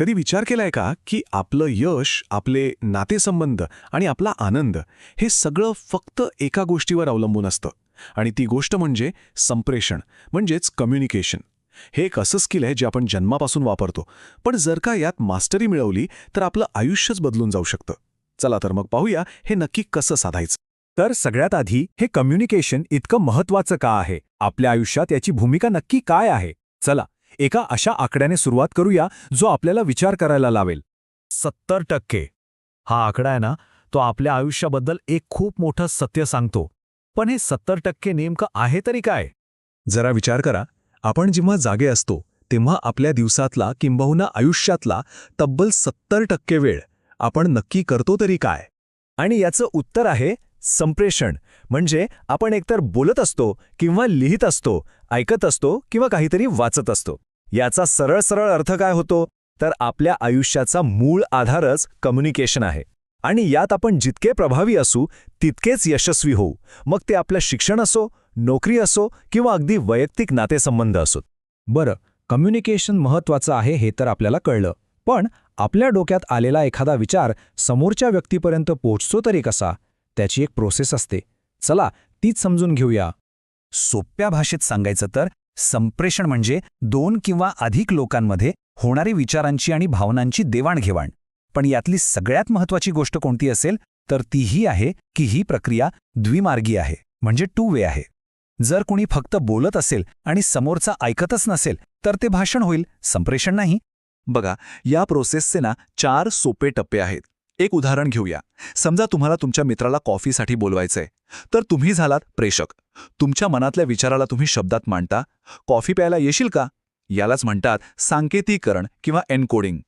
कधी विचार केलाय का की आपलं यश आपले नातेसंबंध आणि आपला आनंद हे सगळं फक्त एका गोष्टीवर अवलंबून असतं. आणि ती गोष्ट म्हणजे संप्रेषण म्हणजेच कम्युनिकेशन हे एक असं स्किल आहे जे आपण जन्मापासून वापरतो. पण जर का यात मास्टरी मिळवली तर आपलं आयुष्यच बदलून जाऊ शकतं. चला तर मग पाहूया हे नक्की कसं साधायचं. तर सगळ्यात आधी हे कम्युनिकेशन इतकं महत्वाचं का आहे? आपल्या आयुष्यात याची भूमिका नक्की काय आहे? चला एका अशा आकड्याने सुरुवात करूया जो आपल्याला विचार करायला लावेल. सत्तर टक्के. हा आकडा आहे ना तो आपल्या आयुष्याबद्दल एक खूप मोठं सत्य सांगतो. पण हे सत्तर टक्के नेमकं आहे तरी काय? जरा विचार करा. आपण जेव्हा जागे असतो तेव्हा आपल्या दिवसातला किंबहुना आयुष्यातला तब्बल सत्तर टक्के वेळ आपण नक्की करतो तरी काय? आणि याचं उत्तर आहे संप्रेषण. म्हणजे आपण एकतर बोलत असतो किंवा लिहित असतो ऐकत असतो किंवा काहीतरी वाचत असतो. याचा सरळ सरळ अर्थ काय होतो? तर आपल्या आयुष्याचा मूळ आधारच कम्युनिकेशन आहे. आणि यात आपण जितके प्रभावी असू तितकेच यशस्वी होऊ. मग ते आपलं शिक्षण असो नोकरी असो किंवा अगदी वैयक्तिक नातेसंबंध असोत. बरं कम्युनिकेशन महत्वाचं आहे हे तर आपल्याला कळलं. पण आपल्या डोक्यात आलेला एखादा विचार समोरच्या व्यक्तीपर्यंत पोहोचतो तरी कसा? त्याची एक प्रोसेस असते. चला तीच समजून घेऊया. सोप्या भाषेत सांगायचं तर संप्रेषण म्हणजे दोन किंवा अधिक लोकांमध्ये होणारी विचारांची आणि भावनांची देवाणघेवाण. पण यातली सगळ्यात महत्वाची गोष्ट कोणती असेल तर तीही आहे की ही प्रक्रिया द्विमार्गी आहे म्हणजे टू वे आहे. जर कुणी फक्त बोलत असेल आणि समोरचा ऐकतच नसेल तर ते भाषण होईल संप्रेषण नाही. बघा या प्रोसेसचे ना चार सोपे टप्पे आहेत. एक उदाहरण घेऊया. समजा तुम्हाला तुमच्या मित्राला कॉफीसाठी बोलवायचंय. तर तुम्ही झालात प्रेषक. तुमच्या मनातल्या विचाराला तुम्ही शब्दात मांडता. कॉफी प्यायला येशील का? यालाच म्हणतात सांकेतिकरण किंवा एनकोडिंग.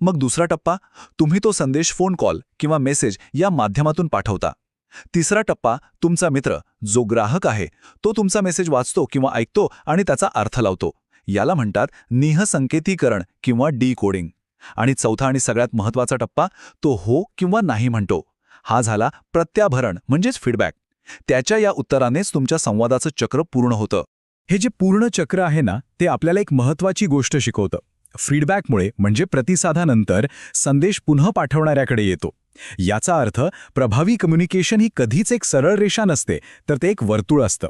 मग दुसरा टप्पा तुम्ही तो संदेश फोन कॉल किंवा मेसेज या माध्यमातून पाठवता. तिसरा टप्पा तुमचा मित्र जो ग्राहक आहे तो तुमचा मेसेज वाचतो किंवा ऐकतो आणि त्याचा अर्थ लावतो. याला म्हणतात निहसंकेतीकरण किंवा डी कोडिंग आणि चौथा आणि सगळ्यात महत्त्वाचा टप्पा तो हो किंवा नाही म्हणतो. हा झाला प्रत्याभरण म्हणजेच फीडबॅक त्याच्या या उत्तरानेच तुमच्या संवादाचं चक्र पूर्ण होतं. हे जे पूर्ण चक्र आहे ना ते आपल्याला एक महत्वाची गोष्ट शिकवतं. फीडबॅकमुळे म्हणजे प्रतिसादानंतर संदेश पुन्हा पाठवणाऱ्याकडे येतो. याचा अर्थ प्रभावी कम्युनिकेशन ही कधीच एक सरळ रेषा नसते तर ते एक वर्तुळ असतं.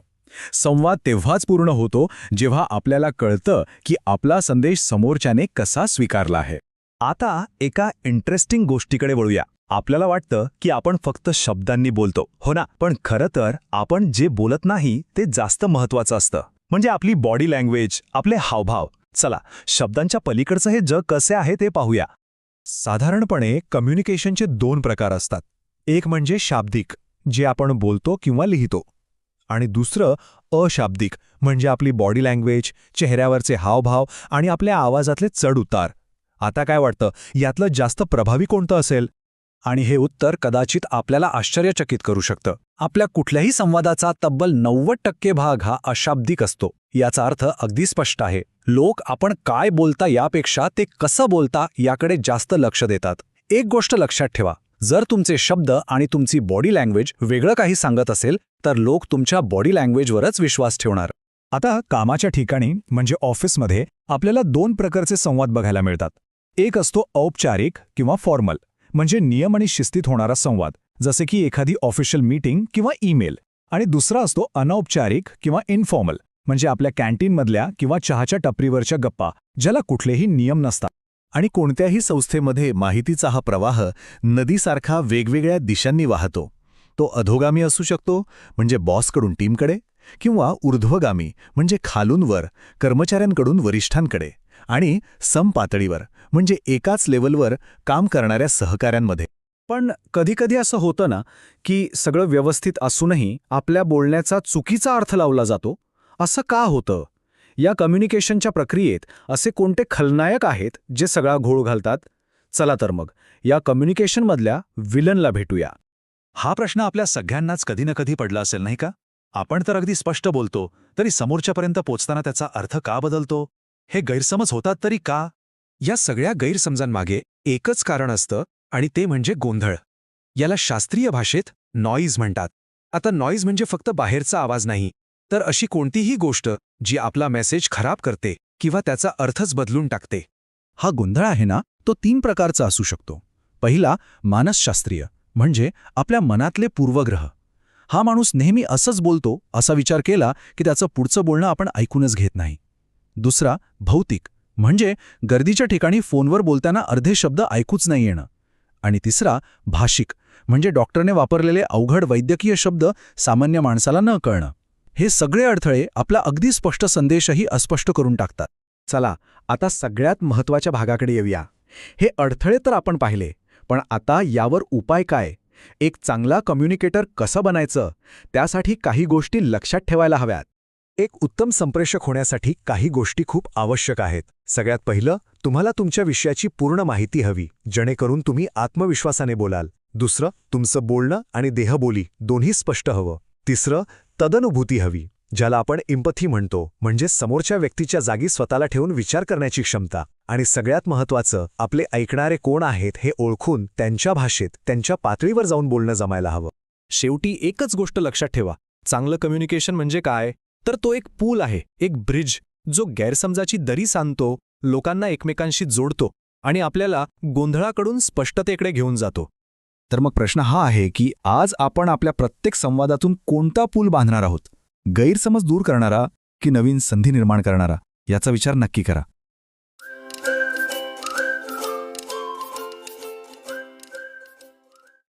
संवाद तेव्हाच पूर्ण होतो जेव्हा आपल्याला कळतं की आपला संदेश समोरच्याने कसा स्वीकारला आहे. आता एका इंटरेस्टिंग गोष्टीकडे वळूया. आपल्याला वाटतं की आपण फक्त शब्दांनी बोलतो हो ना? पण खरं तर आपण जे बोलत नाही ते जास्त महत्वाचं असतं. म्हणजे आपली बॉडी लँग्वेज आपले हावभाव. चला शब्दांच्या पलीकडचं हे जग कसे आहे ते पाहूया. साधारणपणे कम्युनिकेशनचे दोन प्रकार असतात. एक म्हणजे शाब्दिक जे आपण बोलतो किंवा लिहितो. आणि दुसरं अशाब्दिक म्हणजे आपली बॉडी लँग्वेज चेहऱ्यावरचे हावभाव आणि आपल्या आवाजातले चढ उतार. आता काय वाटतं? यातलं जास्त प्रभावी कोणतं असेल? आणि हे उत्तर कदाचित आपल्याला आश्चर्यचकित करू शकतं. आपल्या कुठल्याही संवादाचा तब्बल नव्वद टक्के भाग हा अशाब्दिक असतो. याचा अर्थ अगदी स्पष्ट आहे. लोक आपण काय बोलता यापेक्षा ते कसं बोलता याकडे जास्त लक्ष देतात. एक गोष्ट लक्षात ठेवा. जर तुमचे शब्द आणि तुमची बॉडी लँग्वेज वेगळं काही सांगत असेल तर लोक तुमच्या बॉडी लँग्वेजवरच विश्वास ठेवणार. आता कामाच्या ठिकाणी म्हणजे ऑफिसमध्ये आपल्याला दोन प्रकारचे संवाद बघायला मिळतात. एक असतो औपचारिक किंवा फॉर्मल म्हणजे नियम आणि शिस्तीत होणारा संवाद जसे की एखादी ऑफिशियल मीटिंग किंवा ईमेल आणि दुसरा असतो अनौपचारिक किंवा इनफॉर्मल म्हणजे आपल्या कॅन्टीनमधल्या किंवा चहाच्या टपरीवरच्या गप्पा ज्याला कुठलेही नियम नसतात. आणि कोणत्याही संस्थेमध्ये माहितीचा हा प्रवाह नदीसारखा वेगवेगळ्या दिशांनी वाहतो. तो अधोगामी असू शकतो म्हणजे बॉसकडून टीमकडे किंवा ऊर्ध्वगामी म्हणजे खालून वर कर्मचाऱ्यांकडून वरिष्ठांकडे. आणि समपातळीवर म्हणजे एकाच लेवलवर काम करणाऱ्या सहकाऱ्यांमध्ये. पण कधीकधी असं होतं ना की सगळं व्यवस्थित असूनही आपल्या बोलण्याचा चुकीचा अर्थ लावला जातो. असं का होतं? या कम्युनिकेशनच्या प्रक्रियेत असे कोणते खलनायक आहेत जे सगळा घोळ घालतात? चला तर मग या कम्युनिकेशनमधल्या विलनला भेटूया. हा प्रश्न आपल्या सगळ्यांनाच कधी ना कधी पडला असेल नाही का? आपण तर अगदी स्पष्ट बोलतो तरी समोरच्यापर्यंत पोचताना त्याचा अर्थ का बदलतो? हे गैरसमज होतात तरी का? या सगळ्या गैरसमजांमागे एकच कारण असतं आणि ते म्हणजे गोंधळ. याला शास्त्रीय भाषेत नॉईज म्हणतात. आता नॉईज म्हणजे फक्त बाहेरचा आवाज नाही तर अशी कोणतीही गोष्ट जी आपला मेसेज खराब करते किंवा त्याचा अर्थच बदलून टाकते. हा गोंधळ आहे ना तो तीन प्रकारचा असू शकतो. पहिला मानसशास्त्रीय म्हणजे आपल्या मनातले पूर्वग्रह. हा माणूस नेहमी असंच बोलतो असा विचार केला की त्याचं पुढचं बोलणं आपण ऐकूनच घेत नाही. दुसरा भौतिक. म्हणजे गर्दीच्या ठिकाणी फोनवर बोलताना अर्धे शब्द ऐकूच नाही येणं. आणि तिसरा भाषिक. म्हणजे डॉक्टरने वापरलेले अवघड वैद्यकीय शब्द सामान्य माणसाला न कळणं. हे सगळे अडथळे आपला अगदी स्पष्ट संदेशही अस्पष्ट करून टाकतात. चला आता सगळ्यात महत्त्वाच्या भागाकडे येऊया. हे अडथळे तर आपण पाहिले पण आता यावर उपाय काय? एक चांगला कम्युनिकेटर कसं बनायचं? त्यासाठी काही गोष्टी लक्षात ठेवायला हव्यात. एक उत्तम संप्रेषक होण्यासाठी काही गोष्टी खूप आवश्यक आहेत. सगळ्यात पहिलं तुम्हाला तुमच्या विषयाची पूर्ण माहिती हवी जेणेकरून तुम्ही आत्मविश्वासाने बोलाल. दुसरं तुमचं बोलणं आणि देहबोली दोन्ही स्पष्ट हवं. तिसरं तदनुभूती हवी ज्याला आपण इम्पथी म्हणतो म्हणजे समोरच्या व्यक्तीच्या जागी स्वतःला ठेवून विचार करण्याची क्षमता. आणि सगळ्यात महत्त्वाचं आपले ऐकणारे कोण आहेत हे ओळखून त्यांच्या भाषेत त्यांच्या पातळीवर जाऊन बोलणं जमायला हवं. शेवटी एकच गोष्ट लक्षात ठेवा चांगलं कम्युनिकेशन म्हणजे काय? तर तो एक पूल आहे एक ब्रिज जो गैरसमजाची दरी सांधतो लोकांना एकमेकांशी जोडतो आणि आपल्याला गोंधळाकडून स्पष्टतेकडे घेऊन जातो. तर मग प्रश्न हा आहे की आज आपण आपल्या प्रत्येक संवादातून कोणता पूल बांधणार आहोत? गैरसमज दूर करणारा की नवीन संधी निर्माण करणारा? याचा विचार नक्की करा.